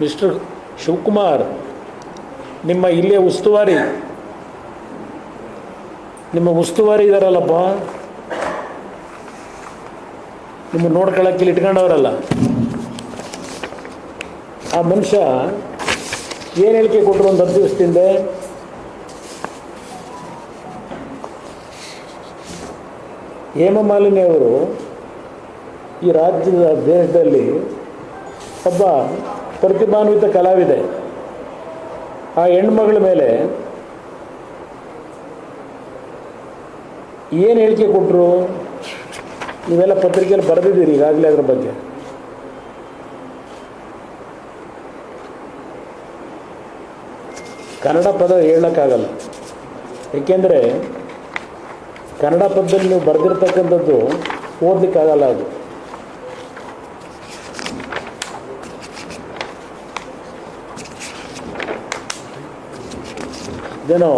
Mister Shivakumar, ನಿಮ್ಮ ಇಲ್ಲೇ ಉಸ್ತುವಾರಿ. ನಿಮ್ಮ ಉಸ್ತುವಾರಿ ಇದಾರಲ್ಲಪ್ಪ. ನಿಮ್ಮ ನೋಡ್ಕೊಳಕ್ಕೆ ಇಲ್ಲಿ ಇಟ್ಕೊಂಡವರಲ್ಲ. ಆ ಮನುಷ್ಯ ಏನು ಹೇಳಿಕೆ ಕೊಟ್ಟರು ಒಂದು ಹತ್ತು ದಿವಸದಿಂದ? ಹೇಮಮಾಲಿನಿ ಅವರು ಈ ರಾಜ್ಯದ ದೇಶದಲ್ಲಿ ಒಬ್ಬ ಪ್ರತಿಭಾನ್ವಿತ ಕಲಾವಿದೆ. ಆ ಹೆಣ್ಮಗಳ ಮೇಲೆ ಏನು ಹೇಳಿಕೆ ಕೊಟ್ಟರು ನೀವೆಲ್ಲ ಪತ್ರಿಕೆಯಲ್ಲಿ ಬರೆದಿದ್ದೀರಿ ಈಗಾಗಲೇ ಅದ್ರ ಬಗ್ಗೆ. ಕನ್ನಡ ಪದ ಹೇಳೋಕ್ಕಾಗಲ್ಲ. ಏಕೆಂದರೆ ಕನ್ನಡ ಪದದಲ್ಲಿ ನೀವು ಬರೆದಿರ್ತಕ್ಕಂಥದ್ದು ಓದಲಿಕ್ಕಾಗಲ್ಲ ಅದು. ಇದೇನೋ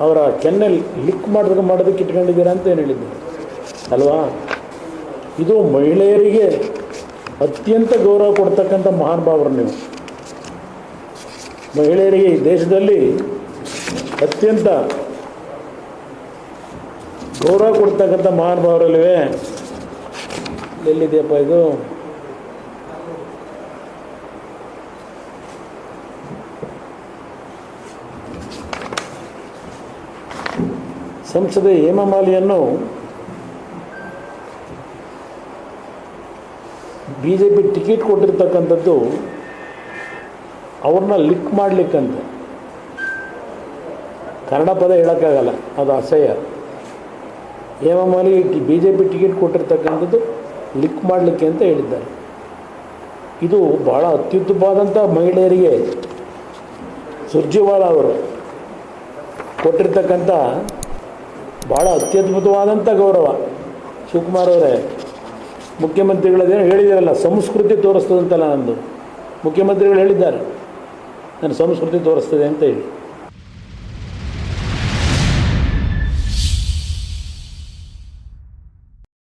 ಅವರ ಕೆನ್ನಲ್ಲಿ ಲಿಕ್ ಮಾಡಿದ್ರೆ ಮಾಡೋದಕ್ಕೆ ಇಟ್ಕೊಂಡಿದ್ದೀರಾ ಅಂತ ಏನು ಹೇಳಿದ್ದೆ ಅಲ್ವಾ? ಇದು ಮಹಿಳೆಯರಿಗೆ ಅತ್ಯಂತ ಗೌರವ ಕೊಡ್ತಕ್ಕಂಥ ಮಹಾನುಭಾವರು ನೀವು. ಮಹಿಳೆಯರಿಗೆ ಈ ದೇಶದಲ್ಲಿ ಅತ್ಯಂತ ಗೌರವ ಕೊಡ್ತಕ್ಕಂಥ ಮಹಾನುಭಾವರಲ್ವೇ ಎಲ್ಲಿದೆಯಪ್ಪ ಇದು? ಸಂಸದೆ ಹೇಮಮಾಲಿಯನ್ನು ಬಿ ಜೆ ಪಿ ಟಿಕೆಟ್ ಕೊಟ್ಟಿರ್ತಕ್ಕಂಥದ್ದು ಅವ್ರನ್ನ ಲಿಕ್ ಮಾಡಲಿಕ್ಕಂತೆ. ಕನ್ನಡ ಪದ ಹೇಳೋಕ್ಕಾಗಲ್ಲ, ಅದು ಅಸಹ್ಯ. Hemamali B J P ticket ಕೊಟ್ಟಿರ್ತಕ್ಕಂಥದ್ದು ಲಿಕ್ ಮಾಡಲಿಕ್ಕೆ ಅಂತ ಹೇಳಿದ್ದಾರೆ. ಇದು ಭಾಳ ಅತ್ಯುತ್ತಮವಾದಂಥ ಮಹಿಳೆಯರಿಗೆ ಸುರ್ಜಿವಾಳ ಅವರು ಕೊಟ್ಟಿರ್ತಕ್ಕಂಥ ಭಾಳ ಅತ್ಯದ್ಭುತವಾದಂಥ ಗೌರವ. ಶಿವಕುಮಾರ್ ಅವರೇ, ಮುಖ್ಯಮಂತ್ರಿಗಳದೇನು ಹೇಳಿದಾರಲ್ಲ, ಸಂಸ್ಕೃತಿ ತೋರಿಸ್ತದಂತಲ್ಲ ನಂದು. ಮುಖ್ಯಮಂತ್ರಿಗಳು ಹೇಳಿದ್ದಾರೆ, ನನ್ನ ಸಂಸ್ಕೃತಿ ತೋರಿಸ್ತದೆ ಅಂತ ಹೇಳಿ.